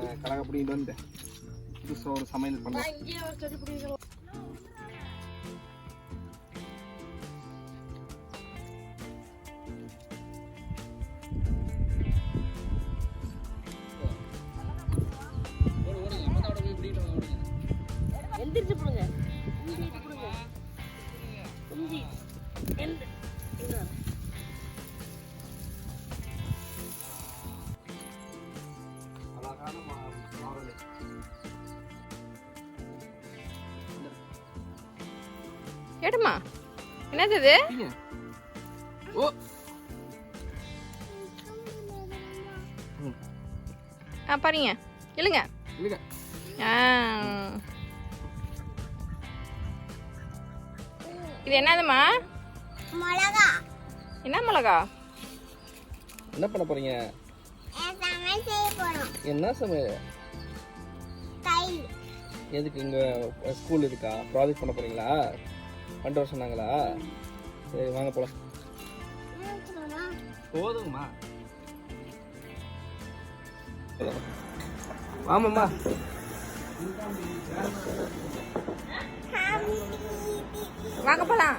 பிடிக்கிட்டு வந்து புதுசாக ஒரு சமையல் பிடிக்கணும் எந்திரிச்சு போடுங்க. எடுமா என்னது இது. ஓ. ஆ பாருங்க. இல்லைங்க. இது என்னதுமா மிளகா. என்ன மிளகா? என்ன பண்ண போறீங்க? என்ன சமையல்? தயிர். எதுக்கு இங்கே ஸ்கூல் இருக்கா? ப்ராஜெக்ட் பண்ண போறீங்களா? பண்ணிட்டு வர சொன்னாங்களா? சரி வாங்க போல என்ன வச்சுக்கணும்? போதுங்கம்மா வாமாம்மா வாங்க போலாம்.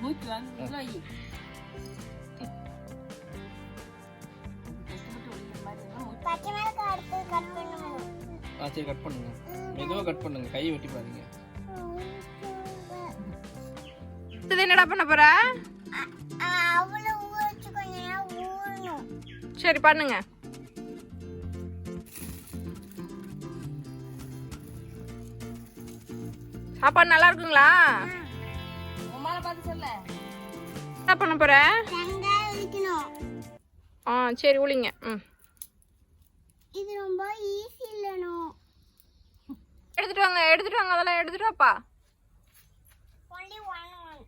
ஒழிக்கிற மாதிரி இருந்தா மூச்சு பச்சை அடுத்து கட் பண்ணணும் ஆ சரி கட் பண்ணுங்க மெதுவாக கட் பண்ணுங்க கையை வெட்டி பாருங்க இது என்னடா பண்ண போற அவ்வளோ ஊற வச்சு கொஞ்ச நேரம் ஊறணும் சரி பண்ணுங்க சாப்பாடு நல்லா இருக்குங்களா பண்ண போற? ஆ சரி உளிங்க ம். இது ரொம்ப ஈஸி இல்லைனும் எடுத்துட்டு வாங்க எடுத்துட்டு வாங்க அதெல்லாம் எடுத்துட்டு வாப்பா. ஒன்லி ஒன் ஒன்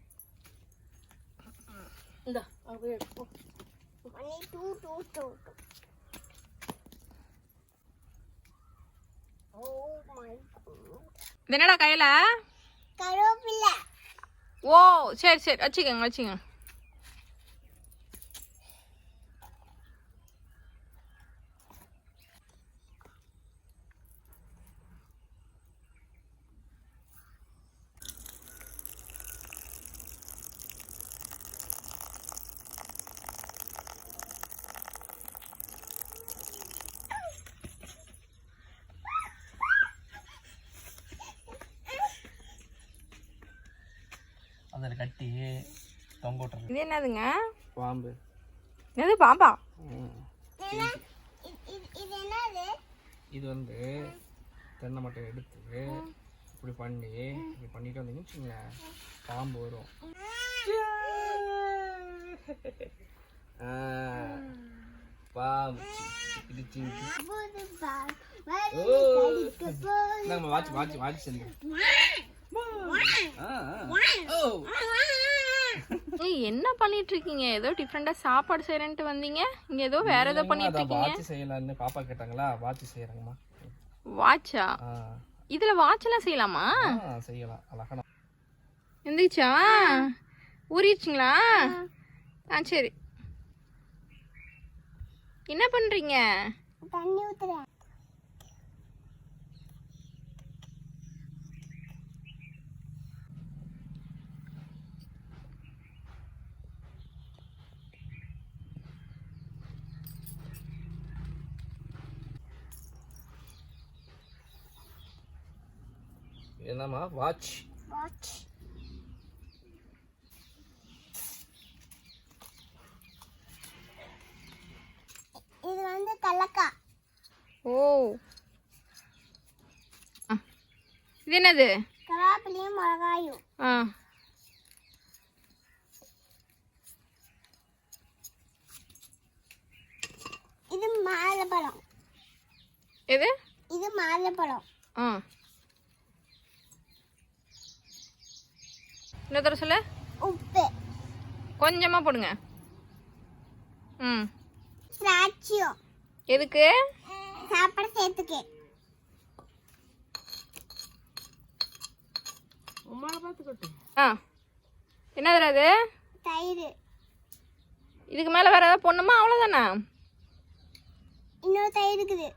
இந்த அப்படியே எடுப்போம் only two two two two oh my இது என்னடா கையில? கருவேப்பிலை. ஓ சரி சரி. வச்சுக்கோங்க வச்சுக்கோங்க. கட்டி தொங்க விட்டுறது. இது என்னதுங்க? பாம்பு. என்னது பாம்பா. இது வந்து தென்னை மட்டை எடுத்து இப்படி பண்ணி இப்படி பண்ணிட்டு வந்தீங்கன்னு வச்சுங்களேன் பாம்பு வரும். ஆ, பாம்பு நம்ம வாட்ச் வாட்ச் வாட்ச் செஞ்சு. ஓ ஏய் என்ன பண்ணிட்டு இருக்கீங்க ஏதோ டிஃப்ரெண்டா சாப்பாடு செய்யறேன்ட்டு வந்தீங்க. இங்க ஏதோ வேற ஏதோ பண்ணிட்டு இருக்கீங்க வாட்ச் செய்யலாம்னு பாப்பா கேட்டாங்களா? வாட்ச் செய்யறாங்கம்மா. வாட்சா? இதுல வாட்ச் எல்லாம் செய்யலாமா? ஆ, செய்யலாம். அழகான எந்திரிச்சா? ஊறிடுச்சிங்களா? ஆ சரி. என்ன பண்றீங்க? தண்ணி ஊத்துறேன். என்னம்மா? வாட்ச் வாட்ச் இது ஏலக்காய் ஓ. ஆ. இது என்னது? கருவேப்பிலையும் மிளகாயும். ஆ. இது மாதுளப்பழம் எது? இது மாதுளப்பழம் ஆ. இன்னொரு தடவை சொல்லு. உப்பு. கொஞ்சமாக போடுங்க. ம். திராட்சையும் எதுக்கு? சாப்பாடு சேர்த்துக்கு. ஆ. என்னதுடா அது? தயிர். இதுக்கு மேலே வேறு ஏதாவது பொண்ணுமா அவ்வளோதானா இன்னொரு தயிர் இருக்குது.